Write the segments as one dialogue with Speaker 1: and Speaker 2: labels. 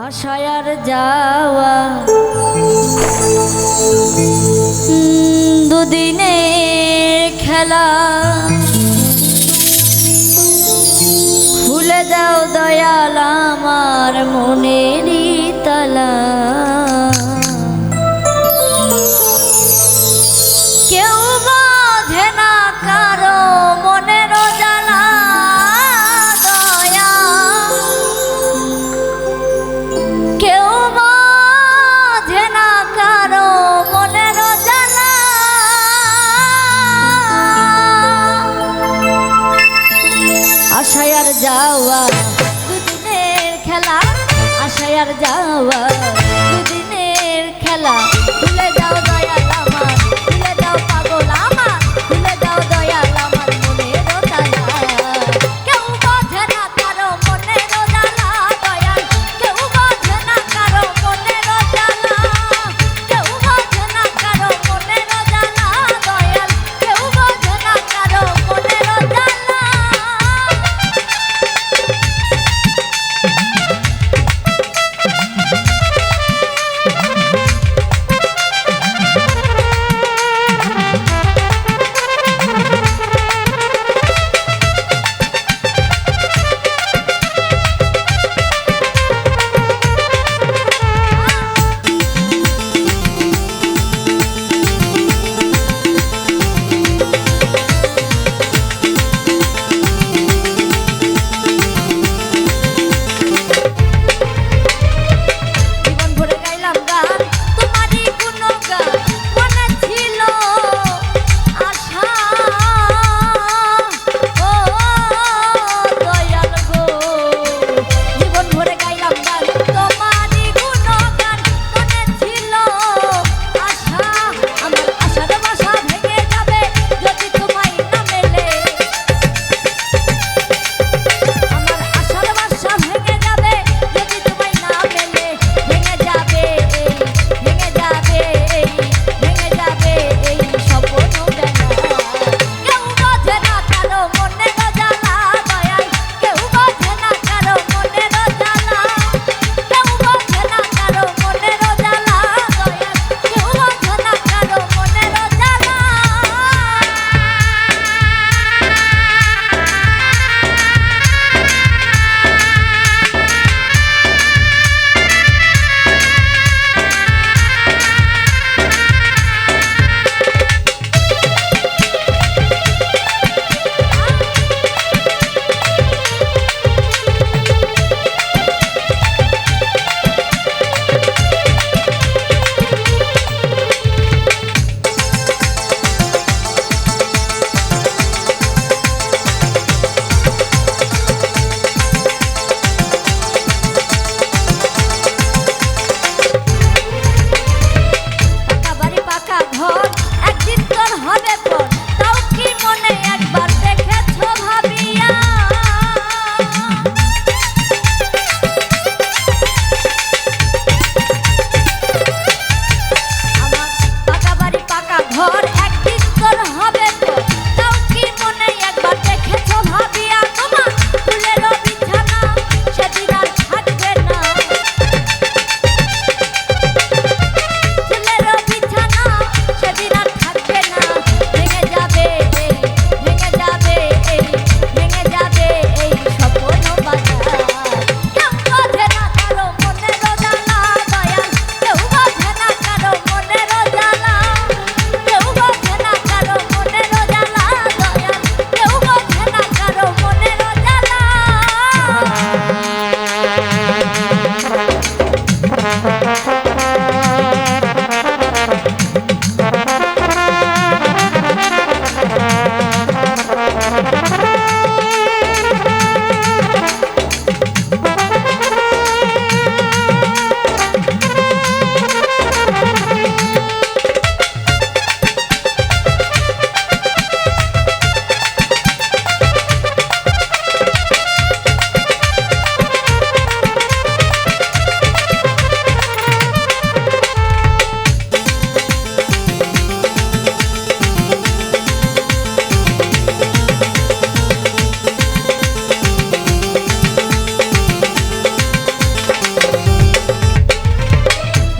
Speaker 1: আশায়ার যাওয়া। দুদিনে খেলা। ভুলে যাও দয়াল আমার মনেরই তালা। jawab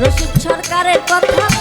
Speaker 1: রশিদ সরকারের কথা